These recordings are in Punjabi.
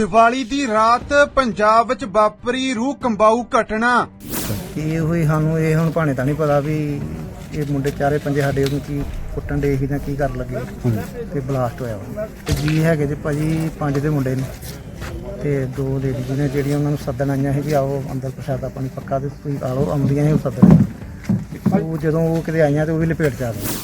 ਦੀਵਾਲੀ ਦੀ ਰਾਤ ਪੰਜਾਬ ਵਿੱਚ ਵਾਪਰੀ ਰੂਹ ਕੰਬਾਊ ਘਟਨਾ। ਇਹ ਹੋਈ ਸਾਨੂੰ ਇਹ ਹੁਣ ਭਾਣੇ ਤਾਂ ਨਹੀਂ ਪਤਾ ਵੀ ਇਹ ਮੁੰਡੇ ਚਾਰੇ ਪੰਜੇ ਸਾਡੇ ਉਹਨੂੰ ਕੀ ਕੁੱਟਣ ਦੇ ਸੀ ਜਾਂ ਕੀ ਕਰਨ ਲੱਗੇ ਤੇ ਬਲਾਸਟ ਹੋਇਆ। ਤੇ ਜੀ ਹੈਗੇ ਜੀ ਭਾਜੀ ਪੰਜ ਦੇ ਮੁੰਡੇ ਨੇ। ਤੇ ਦੋ ਲੇਡੀਜ਼ ਨੇ ਜਿਹੜੀਆਂ ਉਹਨਾਂ ਨੂੰ ਸੱਦਣ ਆਈਆਂ ਸੀ ਵੀ ਆਓ ਅੰਦਰ ਪ੍ਰਸ਼ਾਦਾ ਪਾਣੀ ਪੱਕਾ ਤੇ ਤੁਸੀਂ ਆ ਲਓ ਆਉਂਦੀਆਂ ਸੀ ਉਹ ਸੱਦਣ। ਤੇ ਉਹ ਜਦੋਂ ਉਹ ਕਿਤੇ ਆਈਆਂ ਤੇ ਉਹ ਵੀ ਲਪੇਟ ਚ ਆ ਗਏ।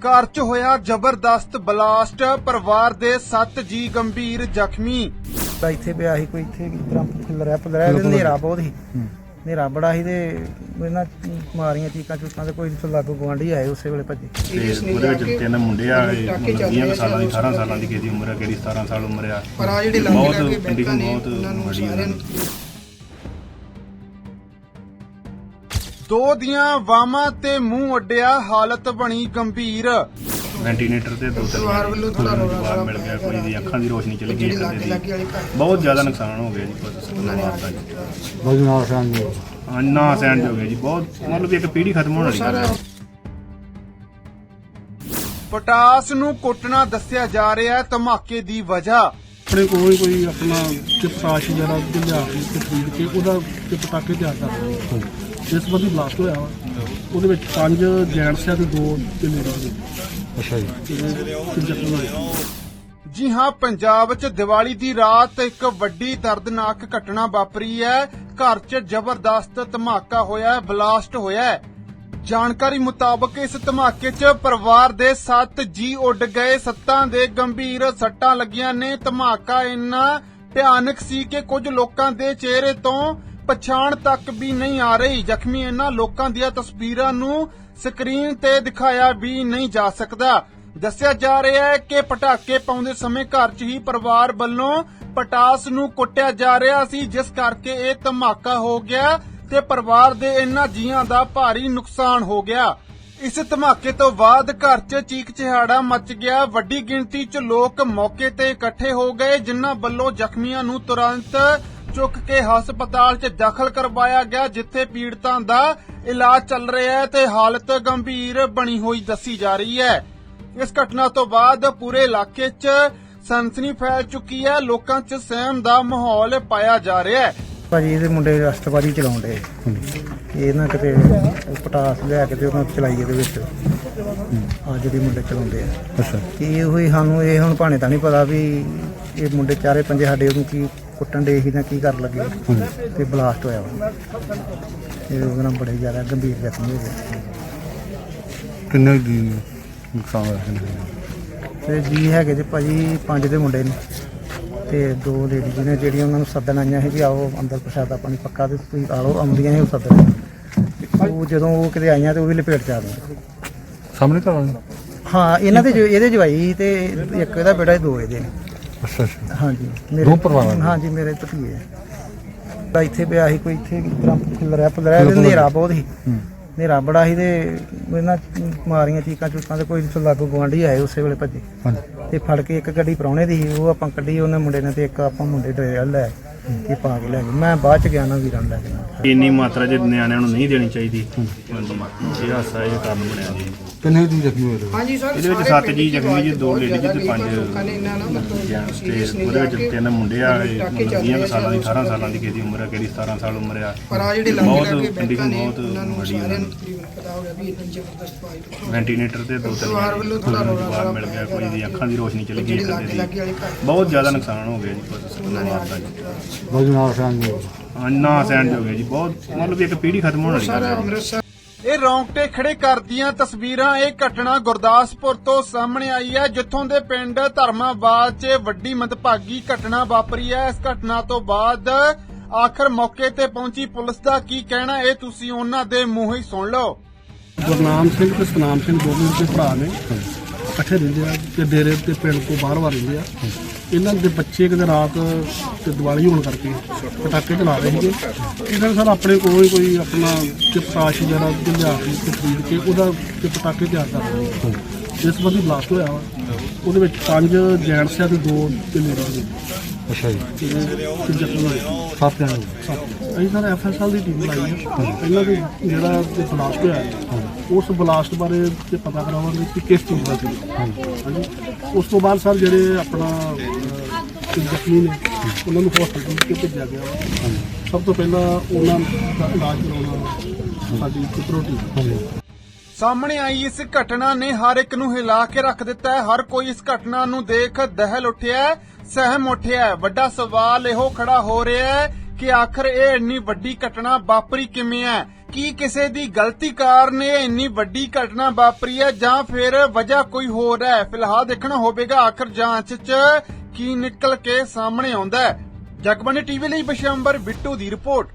ਘਰ 'ਚ ਹੋਇਆ ਜ਼ਬਰਦਸਤ ਬਲਾਸਟ ਪਰਿਵਾਰ ਦੇ 7 ਜੀ ਗੰਭੀਰ ਜ਼ਖਮੀ। ਤਾਂ ਇੱਥੇ ਪਿਆ ਸੀ ਕੋਈ ਇੱਥੇ ਇਤਰਾ ਫੁੱਲਰਿਆ ਫੁੱਲਰਿਆ ਤੇ ਹਨੇਰਾ ਬਹੁਤ ਸੀ। ਹਨੇਰਾ ਬੜਾ ਸੀ ਤੇ ਇਹਨਾਂ ਮਾਰੀਆਂ ਚੀਕਾਂ ਚੂਕਾਂ ਤੇ ਕੋਈ ਲਾਗੂ ਗਵਾਂਢੀ ਆਏ ਉਸੇ ਵੇਲੇ ਭੱਜੇ। ਉਹਦੇ ਵਿੱਚ ਤਿੰਨ ਮੁੰਡੇ ਆ 20 ਕੁ ਸਾਲਾਂ ਦੀ 18 ਸਾਲਾਂ ਦੀ ਕਿਸੇ ਦੀ ਉਮਰ ਆ ਕਿਹੜੀ 17 ਸਾਲ ਉਮਰ ਆ। ਪਰ ਆ ਜਿਹੜੇ ਲਾਗੇ ਬਹੁਤ ਲਾਗੇ ਬੈਠਾ ਨੇ ਬਹੁਤ ਉਹਨਾਂ ਨੂੰ ਮਾੜੀ ਸਾਰਿਆਂ ਆ। ਨੂੰ ਦੋ ਦੀਆਂ ਵਾਹਾਂ ਤੇ ਮੂੰਹ ਅੱਡਿਆ ਹਾਲਤ ਬਣੀ ਗੰਭੀਰ। ਵੈਂਟੀਲੇਟਰ ਤੇ ਦੋ ਤਿੰਨ ਪਰਿਵਾਰ ਵੱਲੋਂ ਰੌਲਾ ਜਵਾਬ ਮਿਲ ਗਿਆ ਕੋਈ ਦੀ ਅੱਖਾਂ ਦੀ ਰੋਸ਼ਨੀ ਚਲੀ ਗਈ ਬਹੁਤ ਜ਼ਿਆਦਾ ਨੁਕਸਾਨ ਹੋ ਗਿਆ ਜੀ ਪਰਿਵਾਰ ਦਾ ਜੀ। ਹਾਂ, ਨਾ ਸਹਿਣ ਹੋ ਗਿਆ ਜੀ ਬਹੁਤ ਮਤਲਬ ਇੱਕ ਪੀੜ੍ਹੀ ਖਤਮ ਹੋਣ ਵਾਲੀ ਗੱਲ ਹੈ। ਪਟਾਸ ਨੂੰ ਕੁੱਟਣਾ ਦੱਸਿਆ ਜਾ ਰਿਹਾ ਹੈ ਧਮਾਕੇ ਦੀ ਵਜ੍ਹਾ। ਆਪਣੇ ਕੋਲ ਕੋਈ ਆਪਣਾ ਚਿਪਸਾਸ਼ ਜਿਹੜਾ ਲਿਆ ਕੇ ਤੇ ਖਰੀਦ ਕੇ ਉਹਦਾ ਪਟਾਕੇ ਤਿਆਰ ਕਰਦੇ ਇਸ ਬੰਦੀ ਬਲਾਸਟ ਹੋਇਆ ਵਾ। ਉਹਦੇ ਵਿੱਚ ਪੰਜ ਜੈਂਟਸ ਆ ਤੇ ਦੋ ਤੇ ਲੇਡੀਜ਼ ਨੇ ਅੱਛਾ ਜੀ। ਜ਼ਖਮੀ ਹੋਏ। ਜੀ ਹਾਂ ਪੰਜਾਬ 'ਚ ਦੀਵਾਲੀ ਦੀ ਰਾਤ ਇੱਕ ਵੱਡੀ ਦਰਦਨਾਕ ਘਟਨਾ ਵਾਪਰੀ ਹੈ। ਘਰ 'ਚ ਜ਼ਬਰਦਸਤ ਧਮਾਕਾ ਹੋਇਆ ਹੈ ਬਲਾਸਟ ਹੋਇਆ ਹੈ। ਜਾਣਕਾਰੀ ਮੁਤਾਬਕ ਇਸ ਧਮਾਕੇ 'ਚ ਪਰਿਵਾਰ ਦੇ 7 ਜੀ ਉੱਡ ਗਏ। ਸੱਤਾਂ ਦੇ ਗੰਭੀਰ ਸੱਟਾਂ ਲੱਗੀਆਂ ਨੇ। ਧਮਾਕਾ ਇੰਨਾ ਭਿਆਨਕ ਸੀ ਕਿ ਕੁਝ ਲੋਕਾਂ ਦੇ ਚਿਹਰੇ ਤੋਂ ਪਛਾਣ ਤੱਕ ਵੀ ਨਹੀਂ ਆ ਰਹੀ। ਜ਼ਖਮੀ ਇਹਨਾਂ ਲੋਕਾਂ ਦੀਆਂ ਤਸਵੀਰਾਂ ਨੂੰ ਸਕਰੀਨ ਤੇ ਦਿਖਾਇਆ ਵੀ ਨਹੀਂ ਜਾ ਸਕਦਾ। ਦੱਸਿਆ ਜਾ ਰਿਹਾ ਹੈ ਕਿ ਪਟਾਕੇ ਪਾਉਂਦੇ ਸਮੇਂ ਘਰ 'ਚ ਹੀ ਪਰਿਵਾਰ ਵੱਲੋਂ ਪਟਾਸ ਨੂੰ ਕੁੱਟਿਆ ਜਾ ਰਿਹਾ ਸੀ, ਜਿਸ ਕਰਕੇ ਇਹ ਧਮਾਕਾ ਹੋ ਗਿਆ ਤੇ ਪਰਿਵਾਰ ਦੇ ਇਹਨਾਂ ਜੀਆਂ ਦਾ ਭਾਰੀ ਨੁਕਸਾਨ ਹੋ ਗਿਆ। ਇਸ ਧਮਾਕੇ ਤੋਂ ਬਾਅਦ ਘਰ 'ਚ ਚੀਕ ਚਿਹਾੜਾ ਮਚ ਗਿਆ। ਵੱਡੀ ਗਿਣਤੀ 'ਚ ਲੋਕ ਮੌਕੇ ਤੇ ਇਕੱਠੇ ਹੋ ਗਏ, ਜਿਨ੍ਹਾਂ ਵੱਲੋਂ ਜ਼ਖਮੀਆਂ ਨੂੰ ਤੁਰੰਤ ਚੁੱਕ ਕੇ ਹਸਪਤਾਲ 'ਚ ਦਾਖਲ ਕਰਵਾਇਆ ਗਿਆ ਜਿੱਥੇ ਪੀੜਤਾਂ ਦਾ ਇਲਾਜ ਚੱਲ ਰਿਹਾ ਹੈ ਤੇ ਹਾਲਤ ਗੰਭੀਰ ਬਣੀ ਹੋਈ ਦੱਸੀ ਜਾ ਰਹੀ ਹੈ। ਇਸ ਘਟਨਾ ਤੋਂ ਬਾਅਦ ਪੂਰੇ ਇਲਾਕੇ 'ਚ ਸਨਸਨੀ ਫੈਲ ਚੁੱਕੀ ਹੈ ਲੋਕਾਂ 'ਚ ਸਹਿਮ ਦਾ ਮਾਹੌਲ ਪਾਇਆ ਜਾ ਰਿਹਾ ਹੈ। ਭਾਜੀ ਇਹਦੇ ਮੁੰਡੇ ਰਸਤਵਾਦੀ ਚਲਾਉਂਦੇ ਇਹ ਨਾ ਕਿਤੇ ਪਟਾਸ ਲਿਆ ਕੇ ਤੇ ਉਹਨਾਂ ਚਲਾਈ ਇਹਦੇ ਵਿੱਚ। ਆ ਜਿਹੜੀ ਮੁੰਡੇ ਚਲਾਉਂਦੇ ਆ। ਅੱਛਾ। ਇਹ ਹੋਈ ਸਾਨੂੰ ਇਹ ਹੁਣ ਭਾਣੇ ਤਾਂ ਨਹੀਂ ਪਤਾ ਵੀ ਇਹ ਮੁੰਡੇ ਚਾਰੇ ਪੰਜੇ ਸਾਡੇ ਉਹਨੂੰ ਕੀ ਕੁੱਟਣ ਦੇ ਸੀ ਜਾਂ ਕੀ ਕਰਨ ਲੱਗੇ ਤੇ ਬਲਾਸਟ ਹੋਇਆ ਵਾ। ਇਹ ਉਹਦੇ ਨਾਲ ਬੜੇ ਜ਼ਿਆਦਾ ਗੰਭੀਰ ਜ਼ਖਮੀ ਹੋ ਗਏ। ਕਿੰਨੇ ਦੀ ਨੁਕਸਾਨ ਹੋਇਆ ਤੇ ਜੀ ਹੈਗੇ ਜੀ ਭਾਜੀ ਪੰਜ ਦੇ ਮੁੰਡੇ ਨੇ। ਤੇ ਦੋ ਲੇਡੀਜ਼ ਨੇ ਜਿਹੜੀਆਂ ਉਹਨਾਂ ਨੂੰ ਸੱਦਣ ਆਈਆਂ ਸੀ ਵੀ ਆਓ ਅੰਦਰ ਪ੍ਰਸ਼ਾਦਾ ਪਾਣੀ ਪੱਕਾ ਤੇ ਤੁਸੀਂ ਆ ਲਓ ਆਉਂਦੀਆਂ ਸੀ ਉਹ ਸੱਦਣ। ਤੇ ਉਹ ਜਦੋਂ ਉਹ ਕਿਤੇ ਆਈਆਂ ਤੇ ਉਹ ਵੀ ਲਪੇਟ ਚ ਆ ਗਏ ਸਾਹਮਣੇ ਤਾਂ ਹਾਂ ਇਹਨਾਂ ਦੇ ਜੋ- ਇਹਦੇ ਜਵਾਈ ਤੇ ਇੱਕ ਇਹਦਾ ਬੇਟਾ ਤੇ ਦੋ ਇਹਦੇ ਨੇ। ਅੱਛਾ ਅੱਛਾ ਹਾਂਜੀ ਦੋ ਪਰਿਵਾਰਾਂ ਦੇ? ਹਾਂਜੀ ਮੇਰੇ ਭਤੀਏ ਤਾਂ ਇੱਥੇ ਪਿਆ ਸੀ ਕੋਈ ਇੱਥੇ ਇਤਰਾ ਫੁੱਲਰਿਆ ਫੁੱਲਰਿਆ ਤੇ ਹਨੇਰਾ ਬਹੁਤ ਸੀ। ਹਨੇਰਾ ਬੜਾ ਸੀ ਤੇ ਇਹਨਾਂ ਮਾਰੀਆਂ ਚੀਕਾਂ ਚੂਕਾਂ ਤੇ ਕੋਈ ਲਾਗੂ ਗਵਾਂਢੀ ਆਏ ਉਸੇ ਵੇਲੇ ਭੱਜੇ। ਹਾਂਜੀ। ਤੇ ਫੜ ਕੇ ਇੱਕ ਗੱਡੀ ਪ੍ਰਾਹੁਣੇ ਦੀ ਸੀ ਉਹ ਆਪਾਂ ਕੱਢੀ ਉਹਨੇ ਮੁੰਡੇ ਨੇ ਤੇ ਇੱਕ ਆਪਾਂ ਮੁੰਡੇ ਡਰੇ ਲੈ ਕੇ ਪਾ ਕੇ ਲੈ ਗਏ। ਮੈਂ ਬਾਅਦ ਚ ਗਿਆ ਨਾ ਵੀਰਾਂ ਨੂੰ ਲੈ ਕੇ। ਇੰਨੀ ਮਾਤਰਾ ਚ ਨਿਆਣਿਆਂ ਨੂੰ ਨਹੀਂ ਦੇਣੀ ਚਾਹੀਦੀ। ਹਾਂਜੀ ਇਹ ਹਾਸਾ ਇਹ ਕਾਰਨ ਬਣਿਆ। ਜੀ ਕਿੰਨੇ ਦੀ ਜ਼ਖਮੀ ਹੋਏ ਹਾਂਜੀ ਸਰ ਇਹਦੇ ਵਿੱਚ ਸੱਤ ਜੀ ਜ਼ਖਮੀ ਜੀ, ਦੋ ਬਹੁਤ ladies ਤੇ ਪੰਜ ਲੋਕਾਂ ਨੇ ਇਹਨਾਂ ਨਾਲ ਮਤਲਬ ਉਹਦੇ ਜਾ ਵਿੱਚ ਤਿੰਨ ਮੁੰਡੇ ਆ ਪਟਾਕੇ ਚੱਲ 20 ਰਹੇ ਕੁ ਸਾਲਾਂ ਦੀ ਆ 18 ਸਾਲਾਂ ਦੀ ਕਿਸੇ ਦੀ ਉਮਰ ਆ ਕਿਹੜੀ 17 ਸਾਲ ਉਮਰ ਆ? ਪਰ ਆ ਜਿਹੜੇ ਲਾਗੇ ਬਹੁਤ ਲਾਗੇ ਬੈਠਾ ਨੇ ਬਹੁਤ ਉਹਨਾਂ ਨੂੰ ਸਾਰਿਆਂ ਨੂੰ ਤਕਰੀਬਨ ਪਤਾ ਹੋ ਗਿਆ ਵੀ ਇਹਨਾਂ ਜ਼ਬਰਦਸਤ ਪਾਈ ਵੈਂਟੀਲੇਟਰ ਤੇ ਦੋ ਤਿੰਨ ਪਰਿਵਾਰ ਵੱਲੋਂ ਰੌਲਾ ਜਵਾਬ ਮਿਲ ਗਿਆ ਕੋਈ ਦੀ ਅੱਖਾਂ ਦੀ ਰੋਸ਼ਨੀ ਚਲੀ ਗਈ ਇੱਕ ਦੀ। ਬਹੁਤ ਜ਼ਿਆਦਾ ਨੁਕਸਾਨ ਹੋ ਗਿਆ ਜੀ ਪਰਿਵਾਰ ਦਾ ਜੀ ਬਜਨਾਰ ਸਿੰਘ ਹਾਂ, ਨਾ ਸਹਿਣ ਹੋ ਗਿਆ ਜੀ ਬਹੁਤ ਮਤਲਬ ਇੱਕ ਪੀੜ੍ਹੀ ਖਤਮ ਹੋਣ ਵਾਲੀ ਗੱਲ ਸਾਰਾ ਹੈ ਅੰਮ੍ਰਿਤਸਰ ਇਹ ਰੌਂਗਟੇ ਖੜੇ ਕਰਦੀਆਂ ਤਸਵੀਰਾਂ, ਇਹ ਘਟਨਾ ਗੁਰਦਾਸਪੁਰ ਤੋਂ ਸਾਹਮਣੇ ਆਈ ਹੈ, ਜਿੱਥੋਂ ਦੇ ਪਿੰਡ ਧਰਮਾਬਾਦ 'ਚ ਵੱਡੀ ਮੰਦਭਾਗੀ ਘਟਨਾ ਵਾਪਰੀ ਹੈ। ਇਸ ਘਟਨਾ ਤੋਂ ਬਾਅਦ ਆਖਰ ਮੌਕੇ ਤੇ ਪਹੁੰਚੀ ਪੁਲਿਸ ਦਾ ਕੀ ਕਹਿਣਾ, ਇਹ ਤੁਸੀਂ ਉਹਨਾਂ ਦੇ ਮੂੰਹ ਹੀ ਸੁਣ ਲਓ। ਗੁਰਨਾਮ ਸਿੰਘ ਤੇ ਸਤਨਾਮ ਸਿੰਘ ਦੋਵੇਂ ਦੇ ਭਰਾ ਨੇ। ਇਕੱਠੇ ਰਹਿੰਦੇ ਆ ਤੇ ਡੇਰੇ ਤੇ ਪਿੰਡ ਤੋਂ ਬਾਹਰ ਵਾਰ ਰਹਿੰਦੇ ਆ। ਇਹਨਾਂ ਦੇ ਬੱਚੇ ਕਿਤੇ ਰਾਤ ਤੇ ਦੀਵਾਲੀ ਹੋਣ ਕਰਕੇ ਪਟਾਕੇ ਚਲਾ ਰਹੇ ਸੀਗੇ। ਇਹਨਾਂ ਨੇ ਸਰ ਆਪਣੇ ਕੋਲ ਹੀ ਕੋਈ ਆਪਣਾ ਚਿਪਸਾਸ਼ ਜਿਹੜਾ ਲਿਆ ਕੇ ਤੇ ਖਰੀਦ ਕੇ ਉਹਦਾ ਤੇ ਪਟਾਕੇ ਤਿਆਰ ਕਰਦੇ ਨੇ ਇਸ ਬੰਦੀ ਬਲਾਸਟ ਹੋਇਆ ਵਾ। ਉਹਦੇ ਵਿੱਚ ਪੰਜ ਜੈਂਟਸ ਆ ਤੇ ਦੋ ਤੇ ਲੇਡੀਜ਼ ਨੇ ਅੱਛਾ ਜੀ। ਤੇ ਜ਼ਖਮੀ ਹੋਏ ਸੱਤ ਜਣੇ। ਅਸੀਂ ਸਰ ਐਫਐਸਐਲ ਦੀ ਟੀਮ ਲਾਈ ਹੈ ਇਹਨਾਂ ਦੇ ਜਿਹੜਾ ਬਲਾਸਟ ਹੋਇਆ ਉਸ ਬਲਾਸਟ ਬਾਰੇ ਤੇ ਪਤਾ ਕਰਾਵਾਂਗੇ ਕਿ ਕਿਸ ਚੀਜ਼ ਦਾ ਸੀ। ਹਾਂਜੀ। ਉਸ ਤੋਂ ਬਾਅਦ ਸਰ ਜਿਹੜੇ ਆਪਣਾ ਅਹ, ਜ਼ਖਮੀ ਨੇ ਉਹਨਾਂ ਨੂੰ ਹਸਪਤਾਲ ਕੇ ਭੇਜਿਆ ਗਿਆ। ਵਾ। ਸਭ ਤੋਂ ਪਹਿਲਾਂ ਉਹਨਾਂ ਦਾ ਇਲਾਜ ਕਰਾਉਣਾ ਸਾਡੀ ਪ੍ਰਾਇੋਰਟੀ ਸਾਹਮਣੇ ਆਈ ਇਸ ਘਟਨਾ ਨੇ ਹਰ ਇੱਕ ਨੂੰ ਹਿਲਾ ਕੇ ਰੱਖ ਦਿੱਤਾ ਹੈ। ਹਰ ਕੋਈ ਇਸ ਘਟਨਾ ਨੂੰ ਦੇਖ ਦਹਿਲ ਉੱਠਿਆ ਹੈ, ਸਹਿਮ ਉੱਠਿਆ ਹੈ। ਵੱਡਾ ਸਵਾਲ ਇਹੋ ਖੜਾ ਹੋ ਰਿਹਾ ਹੈ ਕਿ ਆਖਰ ਇਹ ਇੰਨੀ ਵੱਡੀ ਘਟਨਾ ਵਾਪਰੀ ਕਿਵੇਂ ਹੈ? ਕੀ ਕਿਸੇ ਦੀ ਗਲਤੀ ਕਾਰਨ ਇਹ ਇੰਨੀ ਵੱਡੀ ਘਟਨਾ ਵਾਪਰੀ ਹੈ ਜਾਂ ਫਿਰ ਵਜ੍ਹਾ ਕੋਈ ਹੋਰ ਹੈ? ਫਿਲਹਾਲ ਦੇਖਣਾ ਹੋਵੇਗਾ, ਆਖਰ ਜਾਂਚ 'ਚ ਕੀ ਨਿਕਲ ਕੇ ਸਾਹਮਣੇ ਆਉਂਦਾ ਹੈ। ਜਗਬਾਣੀ ਟੀਵੀ ਲਈ ਬਸ਼ੰਬਰ ਬਿੱਟੂ ਦੀ ਰਿਪੋਰਟ।